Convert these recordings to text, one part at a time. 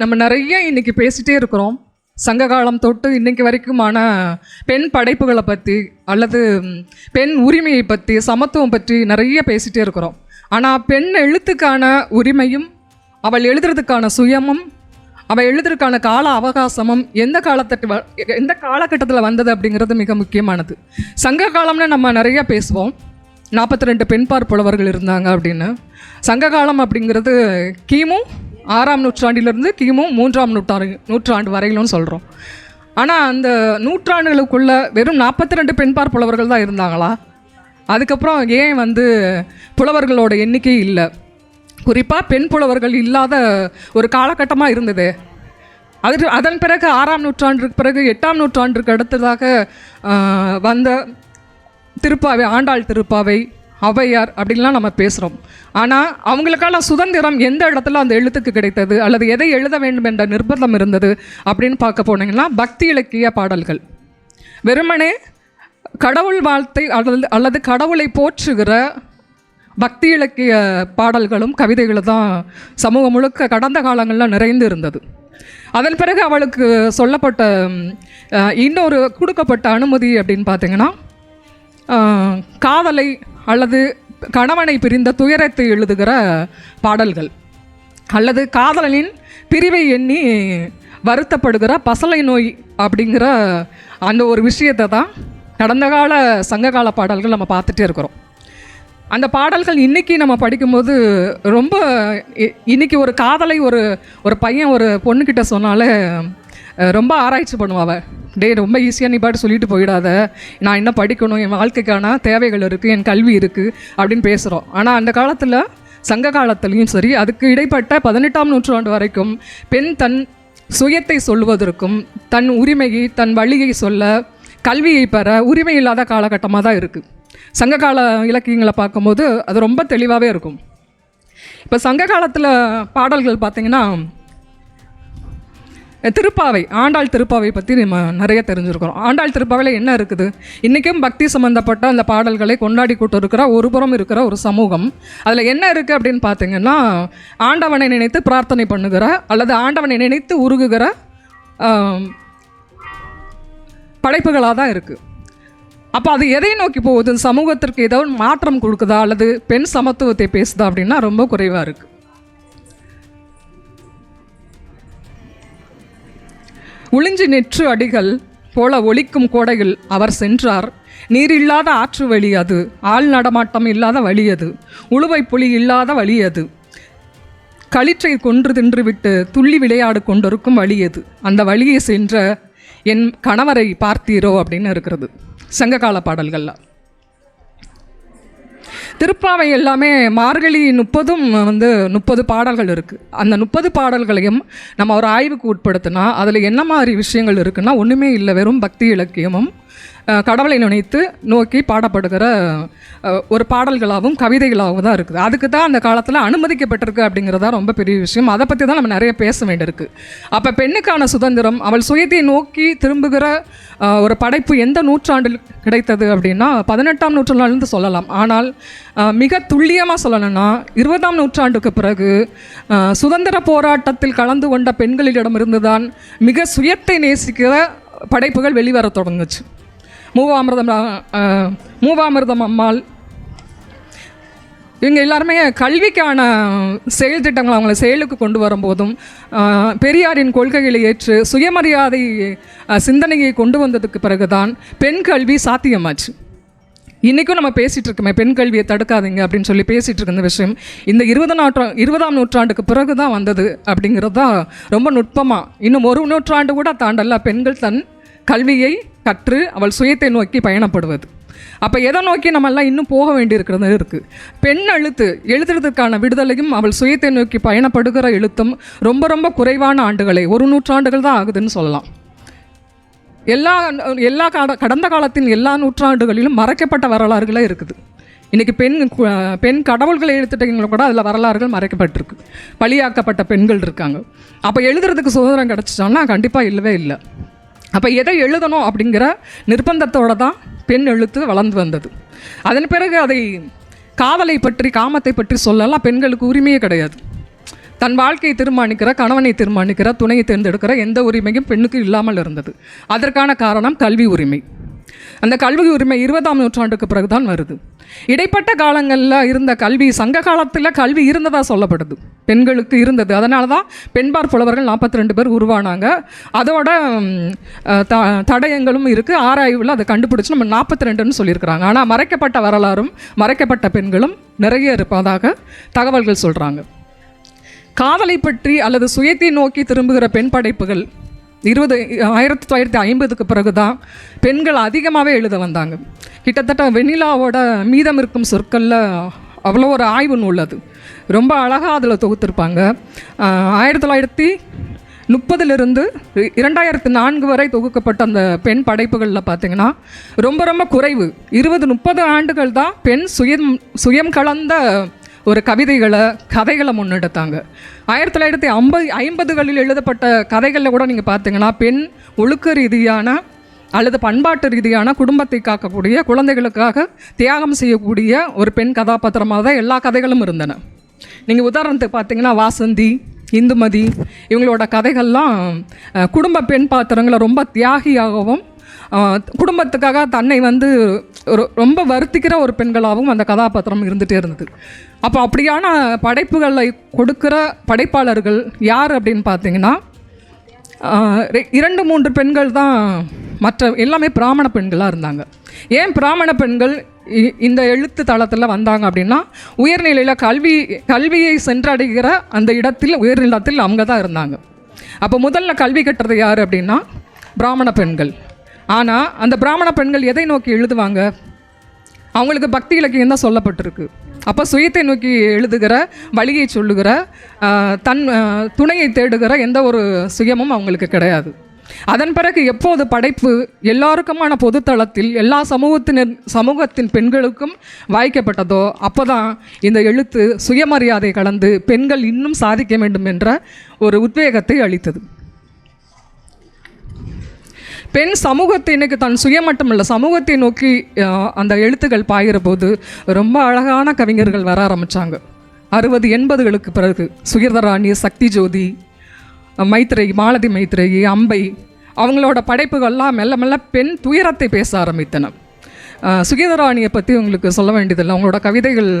நம்ம நிறைய இன்றைக்கி பேசிகிட்டே இருக்கிறோம். சங்க காலம் தொட்டு இன்றைக்கி வரைக்குமான பெண் படைப்புகளை பற்றி அல்லது பெண் உரிமையை பற்றி சமத்துவம் பற்றி நிறைய பேசிகிட்டே இருக்கிறோம். ஆனால் பெண் எழுத்துக்கான உரிமையும் அவள் எழுதுறதுக்கான சுயமும் அவள் எழுதுறதுக்கான கால அவகாசமும் எந்த காலத்தட்டு வ- எந்த காலகட்டத்தில் வந்தது அப்படிங்கிறது மிக முக்கியமானது. சங்க காலம்னு நம்ம நிறைய பேசுவோம். நாற்பத்தி ரெண்டு பெண்பார் புலவர்கள் இருந்தாங்க அப்படின்னு. சங்க காலம் அப்படிங்கிறது கிமு ஆறாம் நூற்றாண்டிலிருந்து கிமு மூன்றாம் நூற்றாண்டு நூற்றாண்டு வரையிலும்னு சொல்கிறோம் ஆனால் அந்த நூற்றாண்டுகளுக்குள்ள வெறும் நாற்பத்தி ரெண்டு பெண்பார் புலவர்கள் தான் இருந்தாங்களா? அதுக்கப்புறம் ஏன் வந்து புலவர்களோட எண்ணிக்கை இல்லை? குறிப்பாக பெண் புலவர்கள் இல்லாத ஒரு காலகட்டமாக இருந்தது. அது அதன் பிறகு ஆறாம் நூற்றாண்டுக்கு பிறகு எட்டாம் நூற்றாண்டுக்கு அடுத்ததாக வந்த திருப்பாவை ஆண்டாள் திருப்பாவை அவையார் அப்படின்லாம் நம்ம பேசுகிறோம் ஆனால் அவங்களுக்கான சுதந்திரம் எந்த இடத்துல அந்த எழுத்துக்கு கிடைத்தது அல்லது எதை எழுத வேண்டும் என்ற நிர்பந்தம் இருந்தது அப்படின்னு பார்க்க போனீங்கன்னா பக்தி இலக்கிய பாடல்கள். வெறுமனே கடவுள் வாழ்த்தை அல்லது அல்லது கடவுளை போற்றுகிற பக்தி இலக்கிய பாடல்களும் கவிதைகளும் தான் சமூகம் முழுக்க கடந்த காலங்களில் நிறைந்து இருந்தது. அதன் பிறகு அவளுக்கு சொல்லப்பட்ட இன்னொரு கொடுக்கப்பட்ட அனுமதி அப்படின்னு பார்த்தீங்கன்னா காதலை அல்லது கணவனை பிரிந்த துயரத்தை எழுதுகிற பாடல்கள். அல்லது காதலனின் பிரிவை எண்ணி வருத்தப்படுகிற பசலை நோய் அப்படிங்கிற அந்த ஒரு விஷயத்தை தான் கடந்த கால சங்ககால பாடல்கள் நம்ம பார்த்துட்டே இருக்கிறோம். அந்த பாடல்கள் இன்றைக்கி நம்ம படிக்கும்போது ரொம்ப இ- இன்னைக்கு ஒரு காதலை ஒரு ஒரு பையன் ஒரு பொண்ணுக்கிட்ட சொன்னாலே ரொம்ப ஆராய்ச்சி பண்ணுவாள் டே ரொம்ப ஈஸியாக நீ பாட்டு சொல்லிட்டு போயிடாத. நான் என்ன படிக்கணும் என் வாழ்க்கைக்கான தேவைகள் இருக்குது என் கல்வி இருக்குது அப்படின்னு பேசுகிறோம் ஆனால் அந்த காலத்தில் சங்க காலத்துலேயும் சரி அதுக்கு இடைப்பட்ட பதினெட்டாம் நூற்றாண்டு வரைக்கும் பெண் தன் சுயத்தை சொல்வதற்கும் தன் உரிமையை தன் வழியை சொல்ல கல்வியை பெற உரிமை இல்லாத காலகட்டமாக தான் இருக்குது சங்ககால இலக்கியங்களை பார்க்கும்போது அது ரொம்ப தெளிவாகவே இருக்கும். இப்போ சங்க காலத்தில் பாடல்கள் பார்த்திங்கன்னா திருப்பாவை ஆண்டாள் திருப்பாவை பற்றி நம்ம நிறைய தெரிஞ்சிருக்கிறோம். ஆண்டாள் திருப்பாவையில் என்ன இருக்குது? இன்றைக்கும் பக்தி சம்மந்தப்பட்ட அந்த பாடல்களை கொண்டாடி கூட்டு இருக்கிற ஒரு புறம் இருக்கிற ஒரு சமூகம். அதில் என்ன இருக்குது அப்படின்னு பார்த்தீங்கன்னா ஆண்டவனை நினைத்து பிரார்த்தனை பண்ணுகிற அல்லது ஆண்டவனை நினைத்து உருகுகிற படைப்புகளாக தான் இருக்குது அப்போ அது எதை நோக்கி போகுது? சமூகத்திற்கு ஏதோ மாற்றம் கொடுக்குதா? அல்லது பெண் சமத்துவத்தை பேசுதா அப்படின்னா ரொம்ப குறைவாக இருக்குது உளிஞ்சி நெற்று அடிகள் போல ஒலிக்கும் கோடையில் அவர் சென்றார். நீரில்லாத ஆற்று வழி அது ஆள் நடமாட்டம் இல்லாத வழி அது உழுவை புலி இல்லாத வழி அது. களிற்றை கொன்று தின்றுவிட்டு துள்ளி விளையாடு கொண்டிருக்கும் வழி அது. அந்த வழியை சென்ற என் கணவரை பார்த்தீரோ அப்படின்னு இருக்கிறது. சங்ககால பாடல்கள்லாம் திருப்பாவை எல்லாமே மார்கழி முப்பதும் வந்து முப்பது பாடல்கள் இருக்குது அந்த முப்பது பாடல்களையும் நம்ம ஒரு ஆய்வுக்கு உட்படுத்தினா அதில் என்ன மாதிரி விஷயங்கள் இருக்குன்னா ஒன்றுமே இல்லை வெறும் பக்தி இலக்கியமும் கடவுளை நினைத்து நோக்கி பாடப்படுகிற ஒரு பாடல்களாகவும் கவிதைகளாகவும் தான் இருக்குது. அதுக்கு தான் அந்த காலத்தில் அனுமதிக்கப்பட்டிருக்கு அப்படிங்கிறதா ரொம்ப பெரிய விஷயம். அதை பற்றி தான் நம்ம நிறைய பேச வேண்டியிருக்கு. அப்போ பெண்ணுக்கான சுதந்திரம் அவள் சுயத்தை நோக்கி திரும்புகிற ஒரு படைப்பு எந்த நூற்றாண்டில் கிடைத்தது அப்படின்னா பதினெட்டாம் நூற்றாண்டுலேருந்து சொல்லலாம். ஆனால் மிக துல்லியமாக சொல்லணும்னா இருபதாம் நூற்றாண்டுக்கு பிறகு சுதந்திர போராட்டத்தில் கலந்து கொண்ட பெண்களிடமிருந்து தான் மிக சுயத்தை நேசிக்கிற படைப்புகள் வெளிவரத் தொடங்குச்சு. மூவாமிர்தம் மூவாமிர்தம் அம்மாள் இவங்க எல்லாருமே கல்விக்கான செயல் திட்டங்களை அவங்கள செயலுக்கு கொண்டு வரும்போதும் பெரியாரின் கொள்கைகளை ஏற்று சுயமரியாதை சிந்தனையை கொண்டு வந்ததுக்கு பிறகுதான் பெண் கல்வி சாத்தியமாச்சு. இன்றைக்கும் நம்ம பேசிகிட்டு இருக்கோமே பெண் கல்வியை தடுக்காதீங்க அப்படின்னு சொல்லி பேசிகிட்டு இருக்க இந்த விஷயம் இந்த இருபது நூற்றா இருபதாம் நூற்றாண்டுக்கு பிறகு தான் வந்தது அப்படிங்கிறது தான் ரொம்ப நுட்பமாக இன்னும் ஒரு நூற்றாண்டு கூட தாண்டல பெண்கள் தன் கல்வியை கற்று அவள் சுயத்தை நோக்கி பயணப்படுவது. அப்போ எதை நோக்கி நம்ம எல்லாம் இன்னும் போக வேண்டியிருக்கிறது இருக்குது பெண் எழுத்து எழுதுறதுக்கான விடுதலையும் அவள் சுயத்தை நோக்கி பயணப்படுகிற எழுத்தும் ரொம்ப ரொம்ப குறைவான ஆண்டுகளை ஒரு நூற்றாண்டுகள் தான் ஆகுதுன்னு சொல்லலாம். எல்லா எல்லா கால கடந்த காலத்தின் எல்லா நூற்றாண்டுகளிலும் மறைக்கப்பட்ட வரலாறுகளே இருக்குது. இன்றைக்கி பெண் பெண் கடவுள்களை எழுத்துட்டீங்களும் கூட அதில் வரலாறுகள் மறைக்கப்பட்டிருக்கு. பலியாக்கப்பட்ட பெண்கள் இருக்காங்க. அப்போ எழுதுறதுக்கு சுதந்திரம் கிடச்சிச்சோன்னா கண்டிப்பாக இல்லவே இல்லை. அப்போ எதை எழுதணும் அப்படிங்கிற நிர்பந்தத்தோடு தான் பெண் எழுத்து வளர்ந்து வந்தது. அதன் பிறகு அதை காதலை பற்றி காமத்தை பற்றி சொல்லலாம். பெண்களுக்கு உரிமையே கிடையாது. தன் வாழ்க்கையை தீர்மானிக்கிற கணவனை தீர்மானிக்கிற துணையை தேர்ந்தெடுக்கிற எந்த உரிமையும் பெண்ணுக்கு இல்லாமல் இருந்தது. அதற்கான காரணம் கல்வி உரிமை. அந்த கல்வி உரிமை இருபதாம் நூற்றாண்டுக்கு பிறகுதான் வருது. இடைப்பட்ட காலங்களில் இருந்த கல்வி சங்க காலத்தில் கல்வி இருந்ததாக சொல்லப்படுது. பெண்களுக்கு இருந்தது. அதனால தான் பெண்பார் புலவர்கள் நாற்பத்தி ரெண்டு பேர் உருவானாங்க. அதோட த தடயங்களும் இருக்குது ஆராய்வில் அதை கண்டுபிடிச்சி நம்ம நாற்பத்தி ரெண்டுன்னு சொல்லியிருக்கிறாங்க. ஆனால் மறைக்கப்பட்ட வரலாறும் மறைக்கப்பட்ட பெண்களும் நிறைய இருப்பதாக தகவல்கள் சொல்கிறாங்க காதலை பற்றி அல்லது சுயத்தை நோக்கி திரும்புகிற பெண் படைப்புகள் இருபது ஆயிரத்தி தொள்ளாயிரத்தி ஐம்பதுக்கு பிறகு தான் பெண்கள் அதிகமாகவே எழுத வந்தாங்க. கிட்டத்தட்ட வெண்ணிலாவோட மீதம் இருக்கும் சொற்களில் அவ்வளோ ஒரு ஆய்வு நூல் அது. ரொம்ப அழகாக அதில் தொகுத்திருப்பாங்க. ஆயிரத்தி தொள்ளாயிரத்தி முப்பதிலிருந்து இரண்டாயிரத்து நான்கு வரை தொகுக்கப்பட்ட அந்த பெண் படைப்புகளில் பார்த்தீங்கன்னா ரொம்ப ரொம்ப குறைவு. இருபது முப்பது ஆண்டுகள் தான் பெண் சுயம் சுயம் கலந்த ஒரு கவிதைகளை கதைகளை முன்னெடுத்தாங்க. ஆயிரத்தி தொள்ளாயிரத்தி ஐம்பது ஐம்பதுகளில் எழுதப்பட்ட கதைகளில் கூட நீங்கள் பார்த்தீங்கன்னா பெண் ஒழுக்க ரீதியான அல்லது பண்பாட்டு ரீதியான குடும்பத்தை காக்கக்கூடிய குழந்தைகளுக்காக தியாகம் செய்யக்கூடிய ஒரு பெண் கதாபாத்திரமாக தான் எல்லா கதைகளும் இருந்தன. நீங்கள் உதாரணத்துக்கு பார்த்தீங்கன்னா வாசந்தி இந்துமதி இவங்களோட கதைகள்லாம் குடும்ப பெண் பாத்திரங்களை ரொம்ப தியாகியாகவும் குடும்பத்துக்காக தன்னை வந்து ஒரு ரொம்ப வருத்திக்கிற ஒரு பெண்களாகவும் அந்த கதாபாத்திரம் இருந்துகிட்டே இருந்தது. அப்போ அப்படியான படைப்புகளை கொடுக்கிற படைப்பாளர்கள் யார் அப்படின்னு பார்த்தீங்கன்னா இரண்டு மூன்று பெண்கள் தான் மற்ற எல்லாமே பிராமண பெண்களாக இருந்தாங்க. ஏன் பிராமண பெண்கள் இ- இந்த எழுத்து தளத்தில் வந்தாங்க அப்படின்னா உயர்நிலையில் கல்வி கல்வியை சென்றடைகிற அந்த இடத்தில் உயர்நிலத்தில் அவங்க தான் இருந்தாங்க. அப்போ முதல்ல கல்வி கட்டுறது யார் அப்படின்னா பிராமண பெண்கள். ஆனால் அந்த பிராமண பெண்கள் எதை நோக்கி எழுதுவாங்க? அவங்களுக்கு பக்தி இலக்கியம் தான் சொல்லப்பட்டிருக்கு. அப்போ சுயத்தை நோக்கி எழுதுகிற வழியை சொல்லுகிற தன் துணையை தேடுகிற எந்த ஒரு சுயமும் அவங்களுக்கு கிடையாது. அதன் பிறகு எப்போது படைப்பு எல்லாருக்குமான பொதுத்தளத்தில் எல்லா சமூகத்தினர் சமூகத்தின் பெண்களுக்கும் வாய்க்கப்பட்டதோ அப்போ தான் இந்த எழுத்து சுயமரியாதை கலந்து பெண்கள் இன்னும் சாதிக்க வேண்டும் என்ற ஒரு உத்வேகத்தை அளித்தது. பெண் சமூகத்தை இன்னைக்கு தன் சுயமட்டம் இல்லை சமூகத்தை நோக்கி அந்த எழுத்துக்கள் பாயிற போது ரொம்ப அழகான கவிஞர்கள் வர ஆரம்பித்தாங்க அறுபது எண்பதுகளுக்கு பிறகு சுயதராணி சக்தி ஜோதி மைத்ரேயி மாலதி மைத்ரேயி அம்பை அவங்களோட படைப்புகள்லாம் மெல்ல மெல்ல பெண் துயரத்தை பேச ஆரம்பித்தன. சுகீதராணியை பற்றி உங்களுக்கு சொல்ல வேண்டியதில்லை. அவங்களோட கவிதைகள்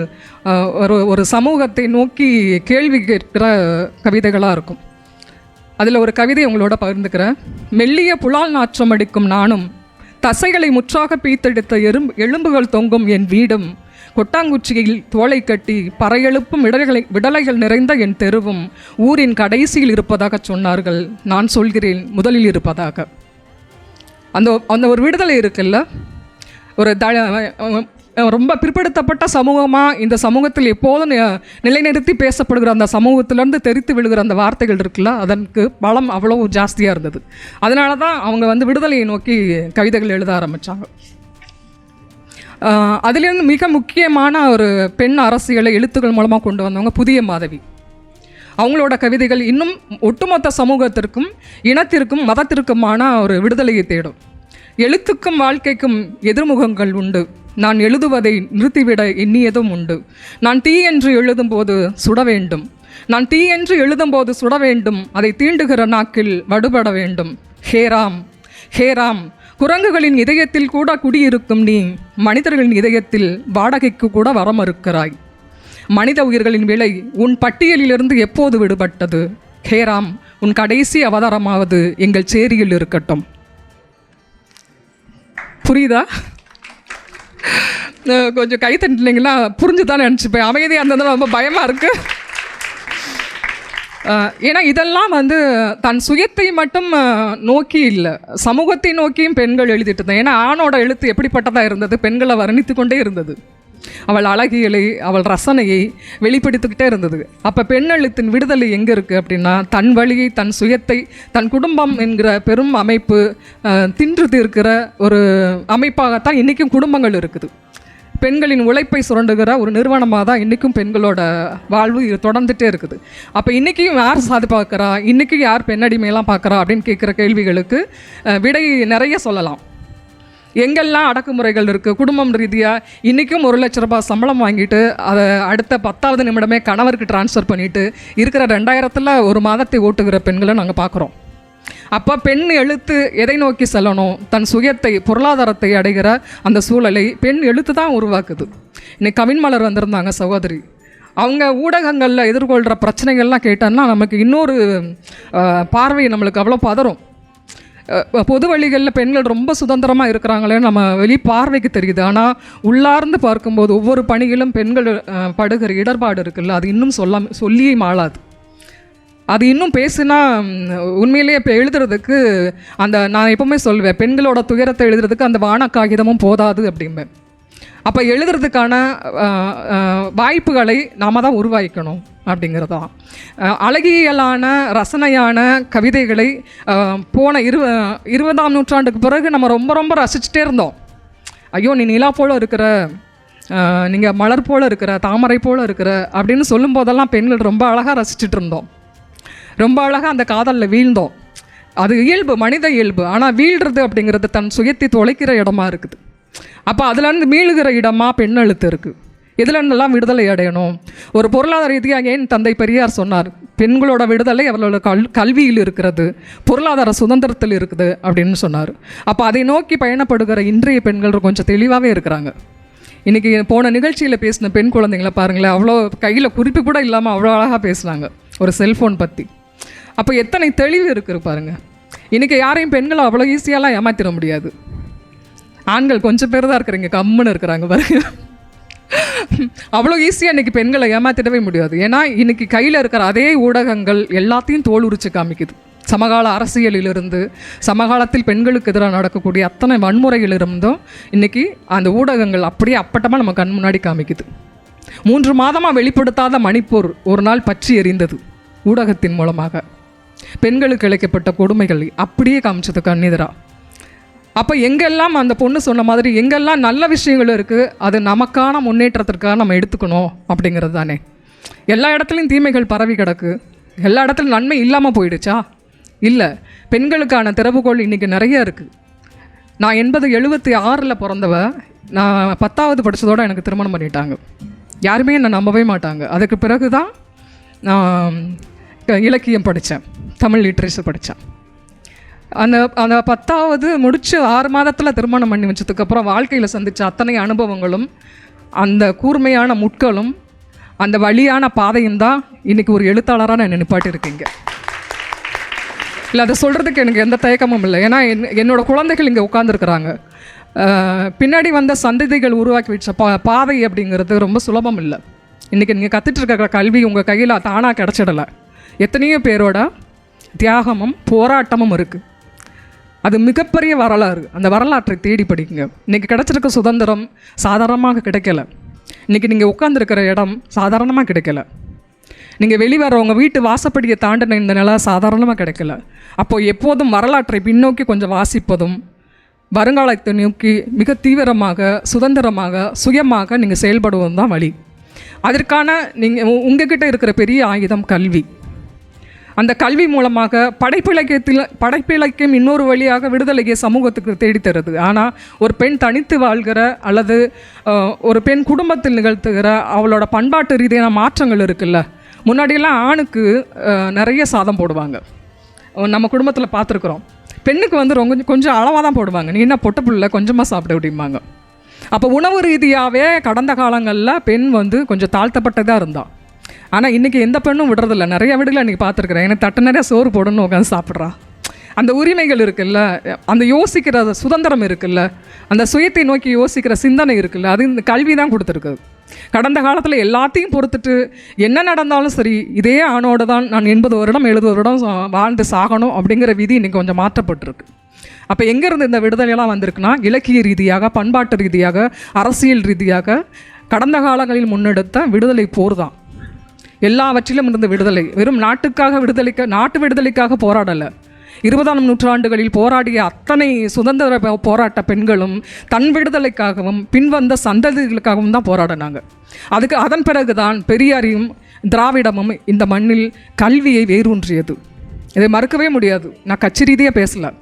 ஒரு ஒரு சமூகத்தை நோக்கி கேள்வி கேட்கிற கவிதைகளாக இருக்கும். அதில் ஒரு கவிதை உங்களோட பகிர்ந்துக்கிறேன். மெல்லிய புலால் நாற்றம் அடிக்கும் நானும் தசைகளை முற்றாக பீத்தெடுத்த எறும்பு எலும்புகள் தொங்கும் என் வீடும் கொட்டாங்குச்சியில் தோலை கட்டி பறையெழுப்பும் விடலைகளை விடலைகள் நிறைந்த என் தெருவும் ஊரின் கடைசியில் இருப்பதாக சொன்னார்கள். நான் சொல்கிறேன் முதலில் இருப்பதாக. அந்த அந்த ஒரு விடுதலை இருக்குல்ல? ஒரு த ரொம்ப பிற்படுத்தப்பட்ட சமூகமாக இந்த சமூகத்தில் எப்போதும் நிலைநிறுத்தி பேசப்படுகிற அந்த சமூகத்திலேருந்து தெரித்து விழுகிற அந்த வார்த்தைகள் இருக்குல்ல அதற்கு பலம் அவ்வளோ ஜாஸ்தியாக இருந்தது. அதனால தான் அவங்க வந்து விடுதலையை நோக்கி கவிதைகள் எழுத ஆரம்பித்தாங்க அதுலேருந்து மிக முக்கியமான ஒரு பெண் அரசியலை எழுத்துக்கள் மூலமாக கொண்டு வந்தவங்க புதிய மாதவி. அவங்களோட கவிதைகள் இன்னும் ஒட்டுமொத்த சமூகத்திற்கும் இனத்திற்கும் மதத்திற்குமான ஒரு விடுதலையை தேடும். எழுத்துக்கும் வாழ்க்கைக்கும் எதிர்முகங்கள் உண்டு. நான் எழுதுவதை நிறுத்திவிட எண்ணியதும் உண்டு. நான் தீ என்று எழுதும்போது சுட வேண்டும். நான் தீ என்று எழுதும்போது சுட வேண்டும். அதை தீண்டுகிற நாக்கில் வடுபட வேண்டும். ஹேராம் ஹேராம் குரங்குகளின் இதயத்தில் கூட குடியிருக்கும் நீ மனிதர்களின் இதயத்தில் வாடகைக்கு கூட வர மறுக்கிறாய் மனித உயிர்களின் விலை உன் பட்டியலிலிருந்து எப்போது விடுபட்டது? ஹேராம் உன் கடைசி அவதாரமாவது எங்கள் சேரியில் இருக்கட்டும். புரியுதா? கொஞ்சம் கை தட்டினீங்களா? புரிஞ்சுதான் நினச்சிப்பேன். அமைதியாக இருந்ததுனால ரொம்ப பயமாக இருக்குது ஏன்னா இதெல்லாம் வந்து தன் சுயத்தை மட்டும் நோக்கி இல்லை. சமூகத்தை நோக்கியும் பெண்கள் எழுதிட்டு இருந்தேன் ஏன்னா ஆணோட எழுத்து எப்படிப்பட்டதாக இருந்தது? பெண்களை வர்ணித்து கொண்டே இருந்தது. அவள் அழகியலை அவள் ரசனையை வெளிப்படுத்திக்கிட்டே இருந்தது. அப்போ பெண்ணழுத்தின் விடுதலை எங்கே இருக்குது அப்படின்னா தன் வழியை தன் சுயத்தை தன் குடும்பம் என்கிற பெரும் அமைப்பு தின்று தீர்க்கிற ஒரு அமைப்பாகத்தான் இன்றைக்கும் குடும்பங்கள் இருக்குது. பெண்களின் உழைப்பை சுரண்டுகிற ஒரு நிறுவனமாக தான் இன்றைக்கும் பெண்களோட வாழ்வு தொடர்ந்துகிட்டே இருக்குது. அப்போ இன்றைக்கும் யார் சாதி பார்க்குறா? இன்றைக்கும் யார் பெண்ணடிமையெல்லாம் பார்க்குறா அப்படின்னு கேட்குற கேள்விகளுக்கு விடை நிறைய சொல்லலாம். எங்கெல்லாம் அடக்குமுறைகள் இருக்குது குடும்பம் ரீதியாக இன்றைக்கும் ஒரு லட்ச ரூபாய் சம்பளம் வாங்கிட்டு அதை அடுத்த பத்தாவது நிமிடமே கணவருக்கு ட்ரான்ஸ்ஃபர் பண்ணிவிட்டு இருக்கிற ரெண்டாயிரத்தில் ஒரு மாதத்தை ஓட்டுகிற பெண்களை நாங்கள் பார்க்குறோம் அப்போ பெண் எழுத்து எதை நோக்கி செல்லணும்? தன் சுயத்தை பொருளாதாரத்தை அடைகிற அந்த சூழலை பெண் எழுத்து தான் உருவாக்குது. இன்னைக்கு கவின்மலர் வந்திருந்தாங்க சகோதரி. அவங்க ஊடகங்களில் எதிர்கொள்கிற பிரச்சனைகள்லாம் கேட்டோன்னா நமக்கு இன்னொரு பார்வை நம்மளுக்கு அவ்வளோ பதறும். பொது வழிகளில் பெண்கள் ரொம்ப சுதந்திரமாக இருக்கிறாங்களே நம்ம வெளி பார்வைக்கு தெரியுது. ஆனால் உள்ளார்ந்து பார்க்கும்போது ஒவ்வொரு பணியிலும் பெண்கள் படுகிற இடர்பாடு இருக்குல்ல அது இன்னும் சொல்ல சொல்லியே மாளாது. அது இன்னும் பேசுனா உண்மையிலேயே இப்போ எழுதுறதுக்கு அந்த நான் எப்பவுமே சொல்லுவேன் பெண்களோட துயரத்தை எழுதுறதுக்கு அந்த வான காகிதமும் போதாது அப்படிம்பேன். அப்போ எழுதுறதுக்கான வாய்ப்புகளை நாம் தான் உருவாக்கணும் அப்படிங்கிறது தான். அழகியலான ரசனையான கவிதைகளை போன இரு இருபதாம் நூற்றாண்டுக்கு பிறகு நம்ம ரொம்ப ரொம்ப ரசிச்சுட்டே இருந்தோம். ஐயோ நீ நிலா போல இருக்கிற நீங்கள் மலர் போல் இருக்கிற தாமரை போல் இருக்கிற அப்படின்னு சொல்லும் போதெல்லாம் பெண்கள் ரொம்ப அழகாக ரசிச்சுட்டு இருந்தோம். ரொம்ப அழகாக அந்த காதலில் வீழ்ந்தோம். அது இயல்பு மனித இயல்பு. ஆனால் வீழ்றது அப்படிங்கிறது தன் சுயத்தை தொலைக்கிற இடமா இருக்குது. அப்போ அதுலேருந்து மீளுகிற இடமா பெண் எழுத்து இருக்குது இதுலேருந்தெல்லாம் விடுதலை அடையணும்? ஒரு பொருளாதார ரீதியாக ஏன் தந்தை பெரியார் சொன்னார் பெண்களோட விடுதலை அவர்களோட கல் கல்வியில் இருக்கிறது பொருளாதார சுதந்திரத்தில் இருக்குது அப்படின்னு சொன்னார். அப்போ அதை நோக்கி பயணப்படுகிற இன்றைய பெண்கள் கொஞ்சம் தெளிவாகவே இருக்கிறாங்க. இன்றைக்கி போன நிகழ்ச்சியில் பேசின பெண் குழந்தைங்கள பாருங்களேன் அவ்வளோ கையில் குறிப்பு கூட இல்லாமல் அவ்வளோ அழகாக பேசுனாங்க ஒரு செல்ஃபோன் பற்றி அப்போ எத்தனை தெளிவு இருக்குது பாருங்கள் இன்றைக்கி யாரையும் பெண்களை அவ்வளோ ஈஸியாலாம் ஏமாற்றிட முடியாது. ஆண்கள் கொஞ்சம் பேர் தான் இருக்கிறீங்க. கம்முன்னு இருக்கிறாங்க பாருங்க. அவ்வளோ ஈஸியாக இன்றைக்கி பெண்களை ஏமாத்திடவே முடியாது. ஏன்னா இன்றைக்கி கையில் இருக்கிற அதே ஊடகங்கள் எல்லாத்தையும் தோல் உரிச்சு காமிக்குது. சமகால அரசியலிலிருந்து சமகாலத்தில் பெண்களுக்கு எதிராக நடக்கக்கூடிய அத்தனை வன்முறையிலிருந்தும் இன்றைக்கி அந்த ஊடகங்கள் அப்படியே அப்பட்டமாக நம்ம கண் முன்னாடி காமிக்குது. மூன்று மாதமாக வெளிப்படுத்தாத மணிப்பூர் ஒரு நாள் பற்றி எரிந்தது ஊடகத்தின் மூலமாக. பெண்களுக்கு இழைக்கப்பட்ட கொடுமைகள் அப்படியே காமிச்சது கண்ணிதரா அப்போ எங்கெல்லாம் அந்த பொண்ணு சொன்ன மாதிரி எங்கெல்லாம் நல்ல விஷயங்கள் இருக்குது அது நமக்கான முன்னேற்றத்திற்காக நம்ம எடுத்துக்கணும் அப்படிங்கிறது தானே. எல்லா இடத்துலையும் தீமைகள் பரவி கிடக்கு. எல்லா இடத்துலையும் நன்மை இல்லாமல் போயிடுச்சா? இல்லை. பெண்களுக்கான திறவுகோள் இன்றைக்கி நிறைய இருக்குது நான் எண்பது எழுபத்தி ஆறில் பிறந்தவ நான் பத்தாவது படித்ததோடு எனக்கு திருமணம் பண்ணிட்டாங்க. யாருமே என்னை நம்பவே மாட்டாங்க. அதுக்கு பிறகு தான் நான் இலக்கியம் படித்தேன் தமிழ் லிட்ரேச்சர் படித்தேன் அந்த அந்த பத்தாவது முடிச்சு ஆறு மாதத்தில் திருமணம் பண்ணி வச்சதுக்கப்புறம் வாழ்க்கையில் சந்தித்த அத்தனை அனுபவங்களும் அந்த கூர்மையான முட்களும் அந்த வழியான பாதையும் தான் இன்றைக்கி ஒரு எழுத்தாளராக நான் நிப்பாட்டிருக்கீங்க இல்லை அதை சொல்கிறதுக்கு எனக்கு எந்த தயக்கமும் இல்லை. ஏன்னா என் என்னோட குழந்தைகள் இங்கே உட்காந்துருக்குறாங்க பின்னாடி வந்த சந்ததிகள் உருவாக்கி வச்ச பா பாதை அப்படிங்கிறது ரொம்ப சுலபம் இல்லை. இன்றைக்கி நீங்கள் கற்றுட்டு இருக்கிற கல்வி உங்கள் கையில் தானாக கிடச்சிடலை. எத்தனையோ பேரோட தியாகமும் போராட்டமும் இருக்குது அது மிகப்பெரிய வரலாறு. அந்த வரலாற்றை தேடி படிக்குங்க இன்றைக்கி கிடச்சிருக்க சுதந்திரம் சாதாரணமாக கிடைக்கல. இன்றைக்கி நீங்கள் உட்காந்துருக்கிற இடம் சாதாரணமாக கிடைக்கல. நீங்கள் வெளிவரவங்க வீட்டு வாசப்படியை தாண்டின இந்த நிலை சாதாரணமாக கிடைக்கல. அப்போது எப்போதும் வரலாற்றை பின்னோக்கி கொஞ்சம் வாசிப்பதும் வருங்காலத்தை நோக்கி மிக தீவிரமாக சுதந்திரமாக சுயமாக நீங்கள் செயல்படுவதும் தான் வழி. அதற்கான நீங்கள் உங்ககிட்ட இருக்கிற பெரிய ஆயுதம் கல்வி. அந்த கல்வி மூலமாக படைப்பிலக்கியத்தில் படைப்பிலக்கியம் இன்னொரு வழியாக விடுதலையை சமூகத்துக்கு தேடித்தருது ஆனால் ஒரு பெண் தனித்து வாழ்கிற அல்லது ஒரு பெண் குடும்பத்தில் நிகழ்த்துகிற அவளோட பண்பாட்டு ரீதியான மாற்றங்கள் இருக்குல்ல? முன்னாடியெல்லாம் ஆணுக்கு நிறைய சாதம் போடுவாங்க. நம்ம குடும்பத்தில் பார்த்துருக்குறோம். பெண்ணுக்கு வந்து ரொம்ப கொஞ்சம் அளவாக தான் போடுவாங்க. நீ என்ன பொட்ட புள்ள கொஞ்சமாக சாப்பிட அப்படிம்பாங்க. அப்போ உணவு ரீதியாகவே கடந்த காலங்களில் பெண் வந்து கொஞ்சம் தாழ்த்தப்பட்டதாக இருந்தாள் ஆனால் இன்றைக்கி எந்த பெண்ணும் விடுறதில்ல. நிறைய வீடுகளை இன்றைக்கி பார்த்துருக்குறேன். எனக்கு தட்டு நிறையா சோறு போடணும்னு உட்காந்து சாப்பிட்றா. அந்த உரிமைகள் இருக்குல்ல அந்த யோசிக்கிற சுதந்திரம் இருக்குல்ல அந்த சுயத்தை நோக்கி யோசிக்கிற சிந்தனை இருக்குல்ல அது இந்த கல்வி தான் கொடுத்துருக்கு. கடந்த காலத்தில் எல்லாத்தையும் பொறுத்துட்டு என்ன நடந்தாலும் சரி இதே ஆணோடு தான் நான் எண்பது வருடம் எழுபது வருடம் வாழ்ந்து சாகணும் அப்படிங்கிற விதி இன்றைக்கி கொஞ்சம் மாற்றப்பட்டிருக்கு. அப்போ எங்கேருந்து இந்த விடுதலையெல்லாம் வந்திருக்குன்னா இலக்கிய ரீதியாக பண்பாட்டு ரீதியாக அரசியல் ரீதியாக கடந்த காலங்களில் முன்னெடுத்த விடுதலை போர் தான். எல்லாவற்றிலும் இருந்த விடுதலை. வெறும் நாட்டுக்காக விடுதலைக்க நாட்டு விடுதலைக்காக போராடலை. இருபதாம் நூற்றாண்டுகளில் போராடிய அத்தனை சுதந்திர போராட்ட பெண்களும் தன் விடுதலைக்காகவும் பின்வந்த சந்ததிகளுக்காகவும் தான் போராடினாங்க. அதுக்கு அதன் பிறகுதான் பெரியாரையும் திராவிடமும் இந்த மண்ணில் கல்வியை வேரூன்றியது. இதை மறுக்கவே முடியாது. நான் கட்சி ரீதியாக பேசல.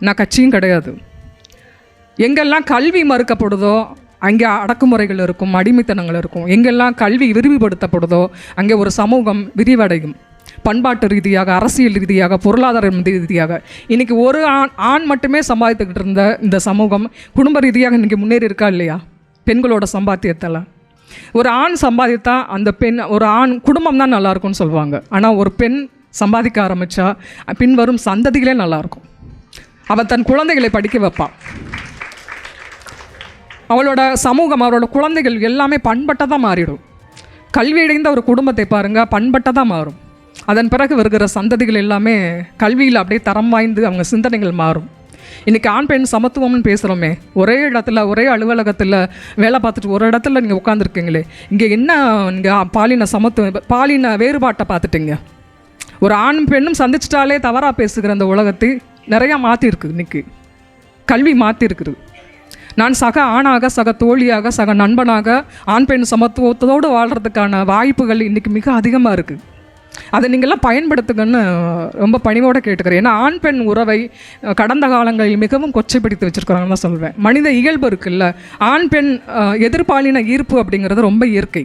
நான் கட்சியும் கிடையாது. எங்கெல்லாம் கல்வி மறுக்கப்படுதோ அங்கே அடக்குமுறைகள் இருக்கும் அடிமைத்தனங்கள் இருக்கும். எங்கெல்லாம் கல்வி விரிவுபடுத்தப்படுதோ அங்கே ஒரு சமூகம் விரிவடையும். பண்பாட்டு ரீதியாக அரசியல் ரீதியாக பொருளாதார ரீதியாக. இன்றைக்கி ஒரு ஆண் ஆண் மட்டுமே சம்பாதித்துக்கிட்டு இருந்த இந்த சமூகம் குடும்ப ரீதியாக இன்றைக்கி முன்னேறி இருக்கா இல்லையா? பெண்களோட சம்பாத்தியத்தில். ஒரு ஆண் சம்பாதித்தா அந்த பெண் ஒரு ஆண் குடும்பம் தான் நல்லா இருக்கும்னு சொல்லுவாங்க. ஆனால் ஒரு பெண் சம்பாதிக்க ஆரம்பித்தா பின்வரும் சந்ததிகளே நல்லாயிருக்கும் அவள் தன் குழந்தைகளை படிக்க வைப்பாள் அவளோட சமூகம் அவளோட குழந்தைகள் எல்லாமே பண்பட்டதாக மாறிடும். கல்வியடைந்த ஒரு குடும்பத்தை பாருங்கள் பண்பட்டதாக மாறும். அதன் பிறகு வருகிற சந்ததிகள் எல்லாமே கல்வியில் அப்படியே தரம் வாய்ந்து அவங்க சிந்தனைகள் மாறும். இன்றைக்கி ஆண் பெண் சமத்துவம்னு பேசுகிறோமே ஒரே இடத்துல ஒரே அலுவலகத்தில் வேலை பார்த்துட்டு ஒரு இடத்துல நீங்கள் உட்காந்துருக்கீங்களே இங்கே என்ன நீங்கள் பாலின சமத்துவம் பாலின வேறுபாட்டை பார்த்துட்டிங்க? ஒரு ஆண் பெண்ணும் சந்திச்சிட்டாலே தவறாக பேசுகிற அந்த உலகத்தை நிறையா மாற்றிருக்கு இன்னைக்கு. கல்வி மாற்றிருக்குது நான் சக ஆணாக சக தோழியாக சக நண்பனாக ஆண் பெண் சமத்துவத்தோடு வாழ்கிறதுக்கான வாய்ப்புகள் இன்றைக்கி மிக அதிகமாக இருக்குது அதை நீங்கள்லாம் பயன்படுத்துங்கன்னு ரொம்ப பணிவோடு கேட்டுக்கிறேன். ஏன்னா ஆண் பெண் உறவை கடந்த காலங்களில் மிகவும் கொச்சைப்படுத்தி வச்சுருக்கிறாங்கன்னு தான் சொல்வேன். மனித இயல்பு இருக்குல்ல. ஆண் பெண் எதிர்பாலின ஈர்ப்பு அப்படிங்கிறது ரொம்ப இயற்கை.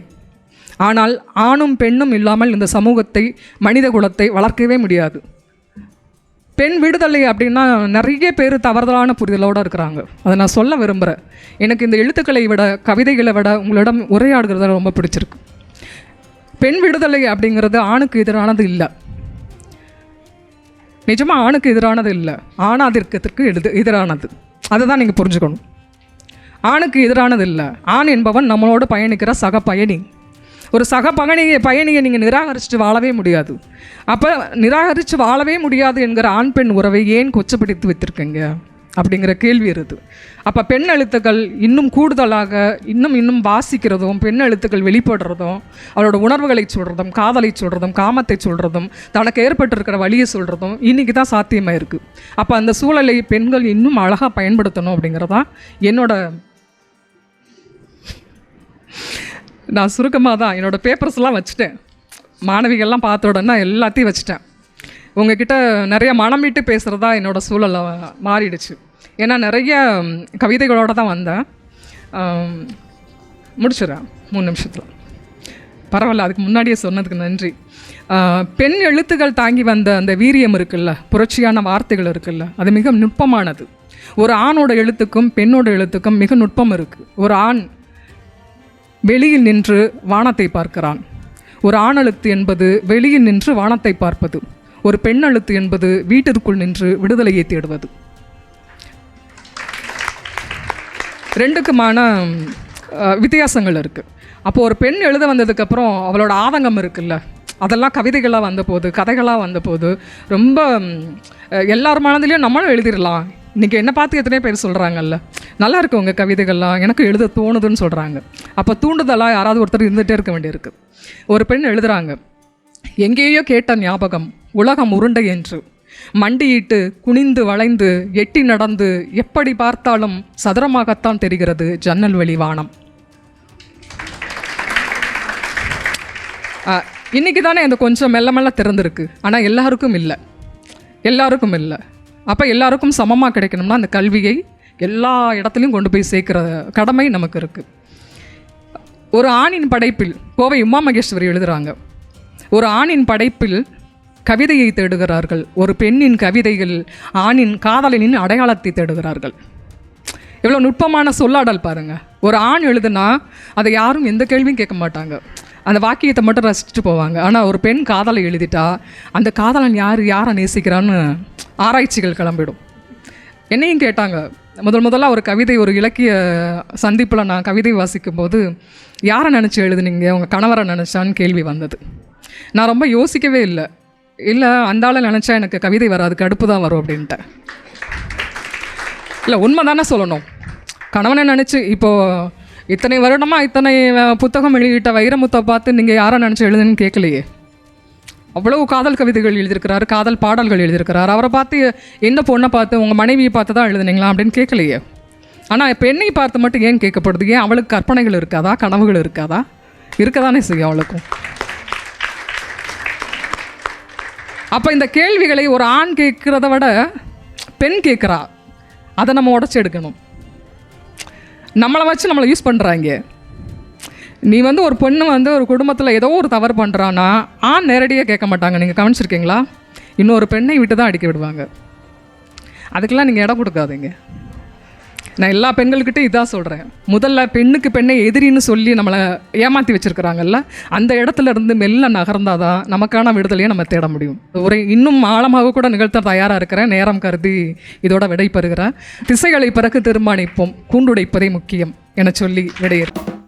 ஆனால் ஆணும் பெண்ணும் இல்லாமல் இந்த சமூகத்தை மனித குலத்தை வளர்க்கவே முடியாது. பெண் விடுதலை அப்படின்னா நிறைய பேர் தவறுதலான புரிதலோடு இருக்கிறாங்க. அதை நான் சொல்ல விரும்புகிறேன் எனக்கு இந்த எழுத்துக்களை விட கவிதைகளை விட உங்களிடம் உரையாடுகிறது ரொம்ப பிடிச்சிருக்கு. பெண் விடுதலை அப்படிங்கிறது ஆணுக்கு எதிரானது இல்லை. நிஜமாக ஆணுக்கு எதிரானது இல்லை. ஆணாதிக்கத்திற்கு எது எதிரானது. அதை தான் நீங்கள் புரிஞ்சுக்கணும். ஆணுக்கு எதிரானது இல்லை. ஆண் என்பவன் நம்மளோடு பயணிக்கிற சக பயணி. ஒரு சக பயணியை பயணியை நீங்கள் நிராகரிச்சுட்டு வாழவே முடியாது. அப்போ நிராகரித்து வாழவே முடியாது என்கிற ஆண் பெண் உறவை ஏன் கொச்சப்படுத்தி வைத்திருக்கீங்க? அப்படிங்கிற கேள்வி இருது அப்போ பெண் எழுத்துக்கள் இன்னும் கூடுதலாக இன்னும் இன்னும் வாசிக்கிறதும் பெண் எழுத்துக்கள் வெளிப்படுறதும் அவளோட உணர்வுகளை சொல்கிறதும் காதலை சொல்கிறதும் காமத்தை சொல்கிறதும் தனக்கு ஏற்பட்டிருக்கிற வழியை சொல்கிறதும் இன்றைக்கி தான் சாத்தியமாக இருக்குது அப்போ அந்த சூழலை பெண்கள் இன்னும் அழகாக பயன்படுத்தணும் அப்படிங்கிறதான் என்னோட நான் சுருக்கமாக தான் என்னோடய பேப்பர்ஸ்லாம் வச்சுட்டேன். மாணவிகள்லாம் பார்த்த உடனே எல்லாத்தையும் வச்சுட்டேன். உங்ககிட்ட நிறைய மனம் விட்டு பேசுகிறதா என்னோடய சூழலை மாறிடுச்சு. ஏன்னா நிறைய கவிதைகளோடு தான் வந்தேன். முடிச்சிடறேன் முடிச்சிடுறேன் மூணு நிமிஷத்தில். பரவாயில்ல அதுக்கு முன்னாடியே சொன்னதுக்கு நன்றி. பெண் எழுத்துக்கள் தாங்கி வந்த அந்த வீரியம் இருக்குல்ல புரட்சியான வார்த்தைகள் இருக்குல்ல அது மிக நுட்பமானது. ஒரு ஆணோட எழுத்துக்கும் பெண்ணோட எழுத்துக்கும் மிக நுட்பம் இருக்குது ஒரு ஆண் வெளியில் நின்று வானத்தை பார்க்கிறான். ஒரு ஆணழுத்து என்பது வெளியில் நின்று வானத்தை பார்ப்பது. ஒரு பெண் எழுத்து என்பது வீட்டிற்குள் நின்று விடுதலையை தேடுவது. ரெண்டுக்குமான வித்தியாசங்கள் இருக்குது அப்போது ஒரு பெண் எழுத வந்ததுக்கப்புறம் அவளோட ஆதங்கம் இருக்குல்ல. அதெல்லாம் கவிதைகளாக வந்தபோது கதைகளாக வந்தபோது ரொம்ப எல்லார் மனதிலையும் நம்மளும் எழுதிடலாம் இன்றைக்கி என்ன பார்த்து எத்தனையோ பேர் சொல்கிறாங்கல்ல நல்லா இருக்கு உங்கள் கவிதைகள்லாம் எனக்கு எழுத தோணுதுன்னு சொல்கிறாங்க அப்போ தூண்டுதலாக யாராவது ஒருத்தர் இருந்துகிட்டே இருக்க வேண்டியிருக்கு. ஒரு பெண் எழுதுகிறாங்க எங்கேயோ கேட்ட ஞாபகம் உலகம் உருண்டை என்று. மண்டியிட்டு குனிந்து வளைந்து எட்டி நடந்து எப்படி பார்த்தாலும் சதுரமாகத்தான் தெரிகிறது ஜன்னல் வெளி வானம். இன்றைக்கி தானே அந்த கொஞ்சம் மெல்ல மெல்ல திறந்திருக்கு. ஆனால் எல்லாருக்கும் இல்லை. எல்லாருக்கும் இல்லை. அப்போ எல்லாருக்கும் சமமாக கிடைக்கணும்னா அந்த கல்வியை எல்லா இடத்துலையும் கொண்டு போய் சேர்க்குற கடமை நமக்கு இருக்குது ஒரு ஆணின் படைப்பில் கோவை உமா மகேஸ்வரி எழுதுகிறாங்க ஒரு ஆணின் படைப்பில் கவிதையை தேடுகிறார்கள். ஒரு பெண்ணின் கவிதைகள் ஆணின் காதலனின் அடையாளத்தை தேடுகிறார்கள். எவ்வளோ நுட்பமான சொல்லாடல் பாருங்கள் ஒரு ஆண் எழுதுனா அதை யாரும் எந்த கேள்வியும் கேட்க மாட்டாங்க. அந்த வாக்கியத்தை மட்டும் ரசிச்சுட்டு போவாங்க. ஆனால் ஒரு பெண் காதலை எழுதிட்டா அந்த காதலன் யார் யாரை நேசிக்கிறான்னு ஆராய்ச்சிகள் கிளம்பிடும். என்னையும் கேட்டாங்க. முதல் முதல்ல ஒரு கவிதை ஒரு இலக்கிய சந்திப்பில் நான் கவிதை வாசிக்கும்போது யாரை நினச்சி எழுதுனீங்க? உங்கள் கணவரை நினச்சான்னு கேள்வி வந்தது. நான் ரொம்ப யோசிக்கவே இல்லை. இல்லை அந்த ஆளை நினச்சா எனக்கு கவிதை வராது கடுப்பு தான் வரும் அப்படின்ட்டேன். இல்லை உண்மை தானே சொல்லணும். கணவனை நினச்சி இப்போது இத்தனை வருடமாக இத்தனை புத்தகம் வெளியிட்ட வைரமுத்தை பார்த்து நீங்கள் யாரை நினச்சி எழுதுன்னு கேட்கலையே. அவ்வளவு காதல் கவிதைகள் எழுதியிருக்கிறாரு காதல் பாடல்கள் எழுதியிருக்கிறார். அவரை பார்த்து என்ன பொண்ணை பார்த்து உங்கள் மனைவியை பார்த்து தான் எழுதுனீங்களா? அப்படின்னு கேட்கலையே. ஆனால் பெண்ணை பார்த்து மட்டும் ஏன் கேட்கப்படுது? ஏன் அவளுக்கு கற்பனைகள் இருக்காதா? கனவுகள் இருக்காதா? இருக்க தானே செய்யும் அவளுக்கும். அப்போ இந்த கேள்விகளை ஒரு ஆண் கேட்குறத விட பெண் கேட்குறா. அதை நம்ம உடச்சி எடுக்கணும். நம்மளை வச்சு நம்மளை யூஸ் பண்ணுறாங்க நீ வந்து ஒரு பொண்ணு வந்து ஒரு குடும்பத்தில் ஏதோ ஒரு தவறு பண்ணுறான்னா ஆண் நேரடியாக கேட்க மாட்டாங்க. நீங்கள் கவனிச்சிருக்கீங்களா? இன்னொரு பெண்ணை விட்டு தான் அடிக்க விடுவாங்க. அதுக்கெல்லாம் நீங்கள் இடம் கொடுக்காதீங்க. நான் எல்லா பெண்கள்கிட்டையும் இதான் சொல்கிறேன் முதல்ல பெண்ணுக்கு பெண்ணை எதிரின்னு சொல்லி நம்மளை ஏமாற்றி வச்சுருக்கிறாங்கல்ல அந்த இடத்துல இருந்து மெல்ல நகர்ந்தால் தான் நமக்கான விடுதலையை நம்ம தேட முடியும். ஒரு இன்னும் ஆழமாக கூட நிகழ்த்த தயாராக இருக்கிறேன். நேரம் கருதி இதோட விடை பெறுகிறேன். திசைகளை பிறகு தீர்மானிப்போம். கூண்டுடைப்பதே முக்கியம் என சொல்லி விடையேறேன்